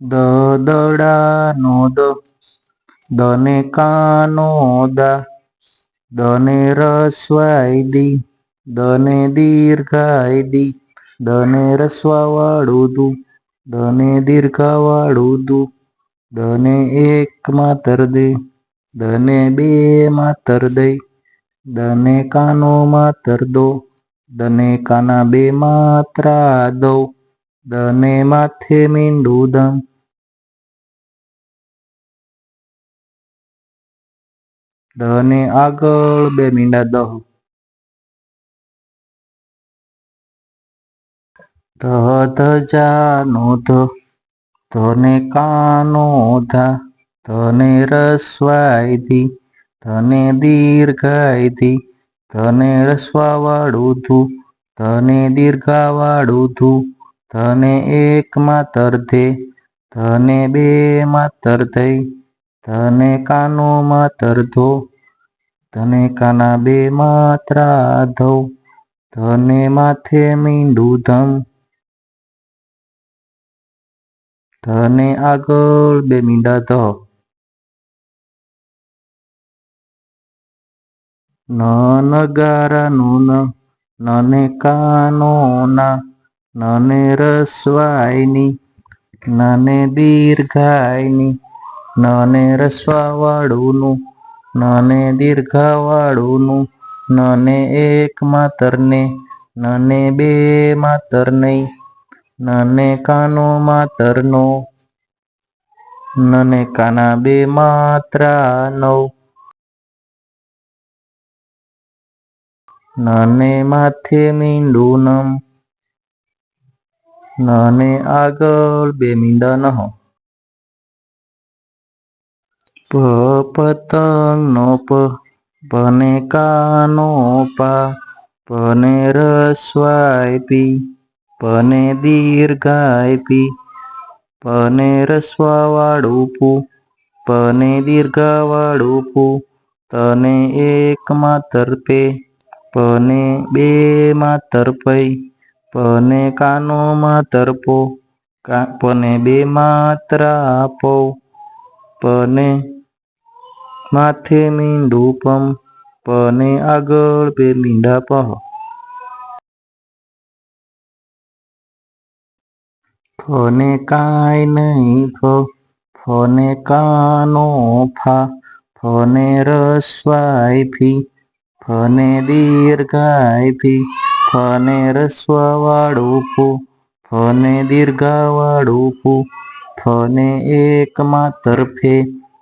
દ, દડાનો દ. દને કાનો દા. દને રસ્વાય દી. દને દીર્ઘાય દી. દને રસવા વાળું દુ. દને દીર્ઘા વાળું દુ. દને એક માતર દે. દને બે માતર દે. દને કાનો માતર દો. દને કાના બે માત્રા દઉ દને માથે મીંડું દમ દને આગળ બે મીંડા દહ ધ ધજાનો ધ ધને કાનો ધા ધને રસ્વાય ધી ધને દીર્ઘાય ધી ધને રસ્વા વાળું ધુ ધને દીર્ઘા વાળું ધુ ધને એક માતર ધે ધને બે માતર ધઈ ધને કાનો માતર ધો ધને કાના બે માત્રા ધો ધને માથે મીંડું ધમ ધને આગળ બે મીંડા ધ. ન નગારાનું ન, નને કાનો ના નને રસવાયની, નને દીર્ઘાયની, નને રસ્વા વાળું નું નને દીર્ઘા વાળું નું નને એક માતર ને નને બે માતર નહીં નને કાનો માતર નો નને કાના બે માત્રા નવ નને માથે મીંડું નમ નને આગળ બે મીંડા નહ. પ પતંગનો પ, પને કાનો પા, પને રસવાય પી, પને દીર્ઘાય પી, પને રસવાવાળું પુ, પને દીર્ઘાવાળું પુ, તને એક માતર પે, પને બે માતર પઈ પને કાનો માતર તરપો પને બે માત્ર આપો પને માથે મીંડું પમ, પને આગળ બે મીંડા પહ. ફને કાંઈ નહીં ફ, ફને કાનો ફા, ફને રસવાય ફી, ફને દીર્ઘાય ફી. ફને રસ્વા વાળું ફુ ફને દીર્ઘા વાળું ફુ ફને એક માતર ફે,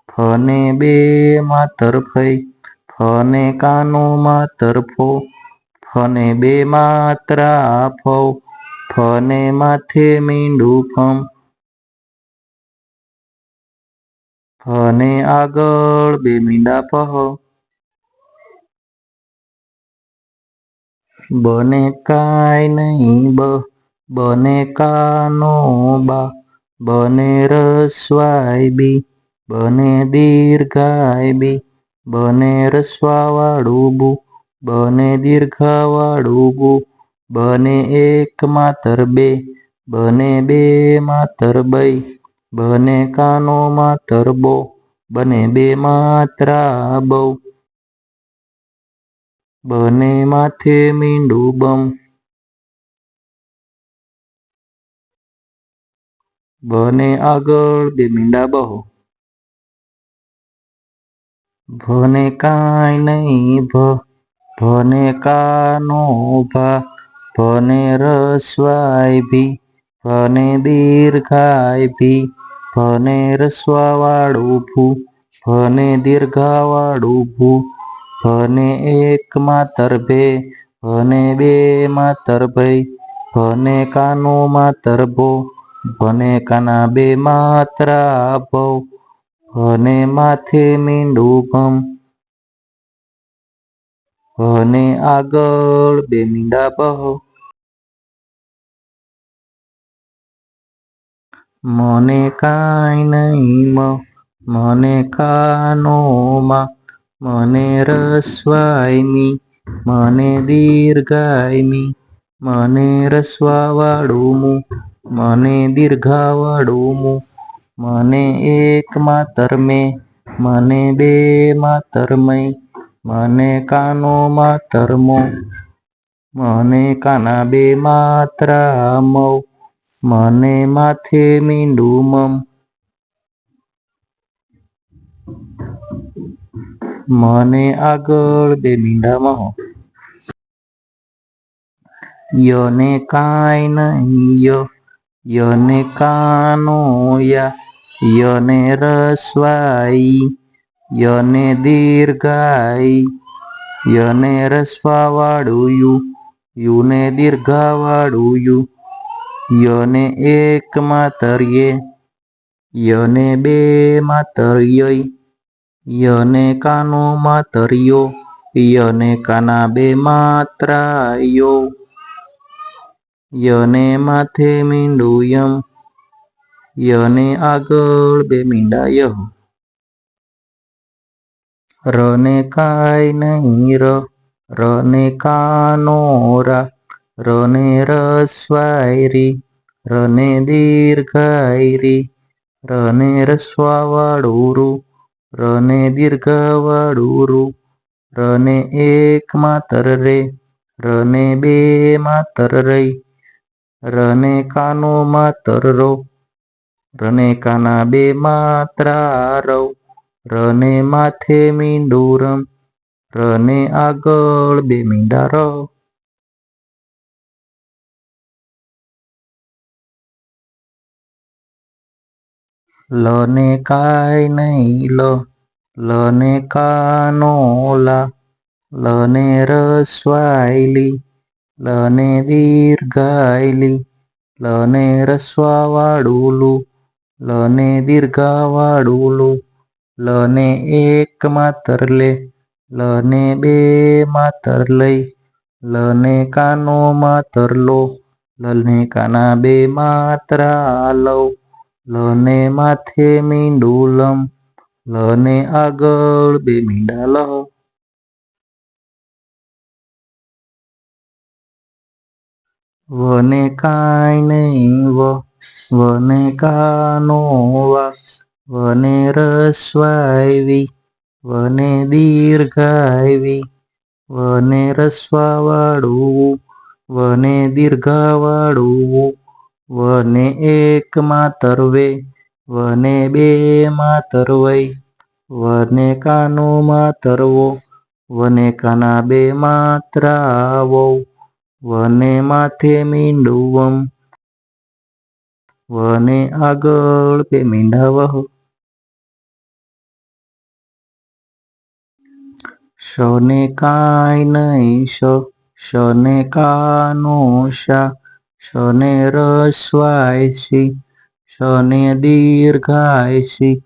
ફને બે માતર ફઈ ફને કાનો માતર ફો, ફને બે માત્રા ફૌ, ફને માથે મીંડું ફમ, ફને આગળ બે મીંડા પહ બને કાંઈ નહીં બ, બને કાનો બા, બને રસ્વાય બી, બને દીર્ઘાય બી, બને રસ્વા વાળું બુ, બને દીર્ઘા વાળું બુ, બને એક માતર બે, બને બે માતર બઈ, બને કાનો માતર બો, બને બે માત્રા બૌ બને માથે મીંડું બમ. બને આગળ બે મીંડા બહો. ભને કાંઈ નહીં ભ, ભને કાનો ભા, ભને રસ્વાય ભી, ભને દીર્ઘાય ભી, ભને રસ્વા વાળું ભૂ, ભને દીર્ઘા વાળું ભૂ. ભને એક માતર ભને બે માતર ભઈ, ભને કાનો માતર ભો, ભને કાના બે માત્રા ભૌ, ભને માથે મીંડું ભમ, ભને આગળ બે મીંડા બહો, મને કાંઈ નહીં મને કાનો મા મને રસવાયમી મને દીર્ઘાયમી મને રસવાવાળું મું મને દીર્ઘાવાળું મું મને એક માતર મેં મને બે માતર મને કાનો માતર મો મને કાના બે માત્રા મૌ મને માથે મીંડું મમ મને આગળ બે મીંડા મહો યને કાંઈ નહીં ય, યને કાનો યા, યને રસવાઈ, યને દીર્ઘાઈ, યને રસ્વા વાળું યુ યુને દીર્ઘા વાળું યુ યને એક માતર યે યને બે માતર યય યને કાનો માતરિયો, યને કાના બે માત્રાયો. યને માથે મીંડુયમ, યને આગળ બે મીંડાય. રને કાય નહીં ર રને કાનો રા, રને રસ્વાયરી રને દીર્ઘાયરી રને રસ્વા વાળું રૂ રને દીર્ઘા વાળું રૂ રને એક માતર રે, રને બે માતર રઈ રને કાનો માતર રો, રને કાના બે માત્રા રવ, રને માથે મીંડું રમ, રને આગળ બે મીંડા લને કાય નહીં લ કાનો લા, લને રસ્વાઈ લી લને દીર્ઘાઈ લી લને ને વાળું લું લને દીર્ઘા વાળું લું લને એક માતર લે, લને બે માતર લઈ, લને કાનો માતર લો, લને કાના બે માત્રા લવ લને માથે મીંડુલમ લને આગળ બે મીંડા લહ. વને કાંઈ નહીં વ, વને કાનો વા વને રસવાયવી વને દીર્ઘાયવી વને રસ્વા વાળું વને દીર્ઘા વાળું વુ વને એક માતર વે, વને બે માતર વઈ વને કાનો માતર વો, વને કાના બે માત્રાવો વને માથે મીંડુવમ, વને આગળ બે મીંડાવહ શને કાય નહીં શ, શને કાનો શા શને રસવાયસી શને દીર્ઘાયસી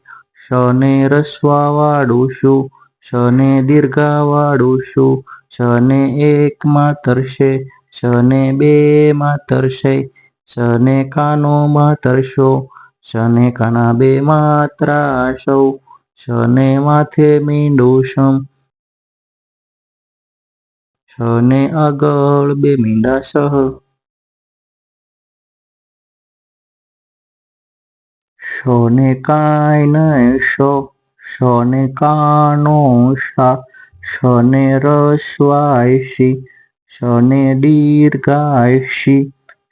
શને રસ્વા વાળું શું શને દીર્ઘા વાળું શું શને એક માતરશે શને બે માતરશે શને કાનો માતર શો શને કાના બે માત્રા શૌ શને માથે મીંડું શમ શને આગળ બે મીંડા સહ શોને કાય નહીં શો, શોને કાનો શા, શોને રસ્વાઈ શોને શને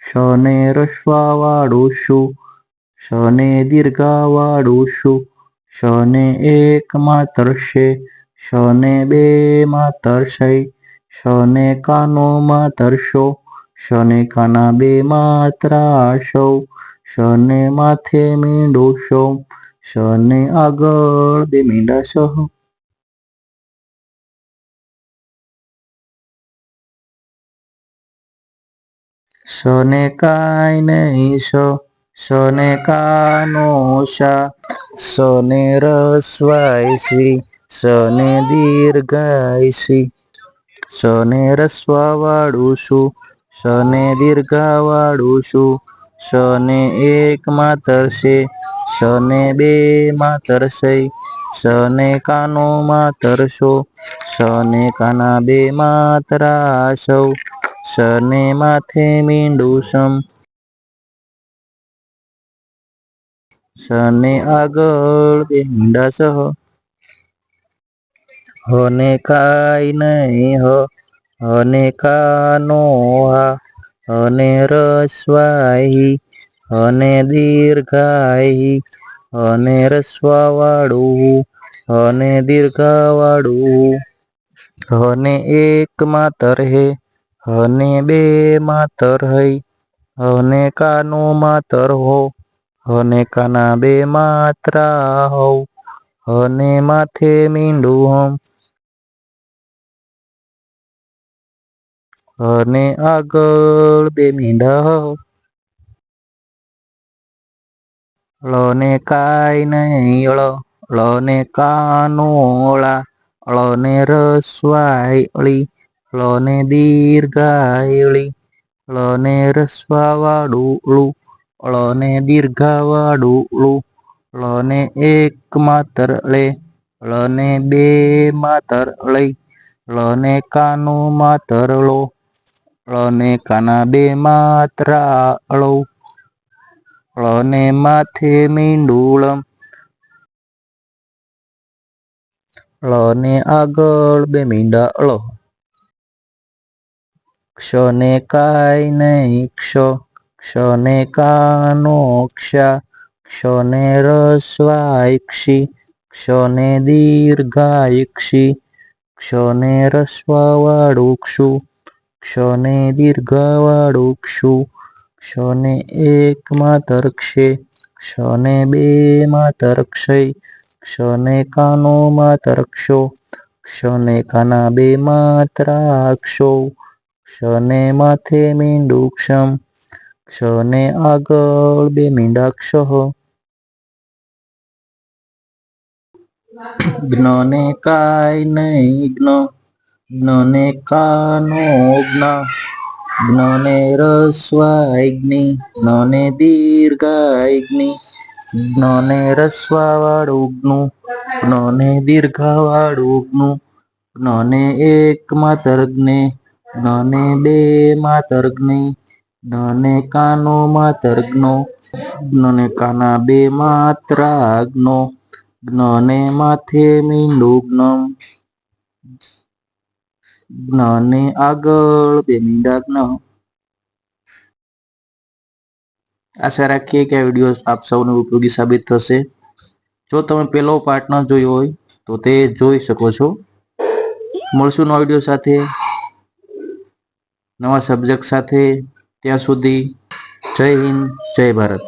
શોને રસ્વા વાળું શું, શને દીર્ઘા વાળું શું, શને એક માત્ર છે, શને બે માત્ર શૈ શને કાનો માતર શો, શોને કાના બે માત્રા શૌ શને માથે મીંડું શો, શને આગળ બે મીંડા શહ શને કાય નહીં શ, શને કાનો શા, શને રસ્વાઈ શી, શને દીર્ઘાયસી શી. શને રસ્વા વાળું શું, શને દીર્ઘા વાળું શું ને એક માતર શે શને બે માતર શૈ શને કાનો માતર શો શને કાના બે માત્રા શૌ ને માથે મીંડું સમ સને આગળ બે મીંડા સહ, હને કાય નહીં હને કાનો હા હને રસ્વાહી અને દીર્ઘાહી અને રસવાવાળું, અને દીર્ઘાવાળું. અને એક માતર હે, અને બે માતર હૈ, અને કાનો માતર હો, અને કાના બે માત્રા હો, અને માથે મીંડું હમ હને આગળ બે મીંડા લને કાઈ નહીં ળ ળને કાનો અળને ળને અળી ળી દીર્ઘાયળી લને રસ્વાવાળું ળું ળને દીર્ઘાવાળું ળને એક માતર ળે લને બે માતર ળૈ લને કાનો માતર ળો ળને કાના બે માત્રા ળૌ ળને માથે મીંડુળમ ળને આગળ બે મીંડા અળો. ક્ષને કાય નહીં, ક્ષ. ક્ષને કાનો ક્ષા. ક્ષને રસ્વાય ક્ષી. ક્ષને દીર્ઘાય ક્ષી. ક્ષને રસ્વાવાળું ક્ષુ. ક્ષને દીર્ઘાવાળું ક્ષુ ક્ષને એક માતર ક્ષે ક્ષને બે માતર ક્ષય ક્ષને કાનો માતર ક્ષો ક્ષને કાના બે માત્રા ક્ષૌ ક્ષને માથે મીંડુક્ષમ ક્ષને આગળ બે મીંડાક્ષ જ્ઞને કાય નહીં જ્ઞ જ્ઞને કાનો જ્ઞ જ્ઞને રસ્વાય જ્ઞી જ્ઞને દીર્ઘાય જ્ઞને રસ્વાવાળું જ્ઞુ જ્ઞને દીર્ઘાવાળું જ્ઞુ જ્ઞને એક માતર જ્ઞે જ્ઞને બે માતર જ્ઞી જ્ઞને કાનો માતર જ્ઞો જ્ઞને કાના બે માત્ર જ્ઞો જ્ઞને માથે મીંડું જ્ઞમ જ્ઞને આગળ બે મિનિટ આશા રાખીએ કે આ વીડિયો આપ સૌને ઉપયોગી સાબિત થશે. જો તમે પેલો પાર્ટ ન જોયો હોય, તો તે જોઈ શકો છો. મળશું નવા વીડિયો સાથે. નવા સબ્જેક્ટ સાથે. ત્યાં સુધી જય હિન્દ, જય ભારત.